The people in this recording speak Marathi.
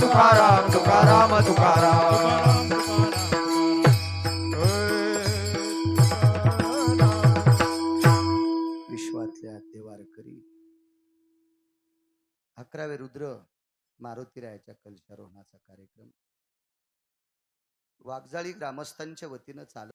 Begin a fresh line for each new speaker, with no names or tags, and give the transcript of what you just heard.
तुकाराम तुकाराम तुकाराम.
विश्वातल्या देवारकरी. अकरावे रुद्र मारुतीरायाच्या कलशारोहणाचा कार्यक्रम. वाघजाळी ग्रामस्थांच्या वतीनं चालत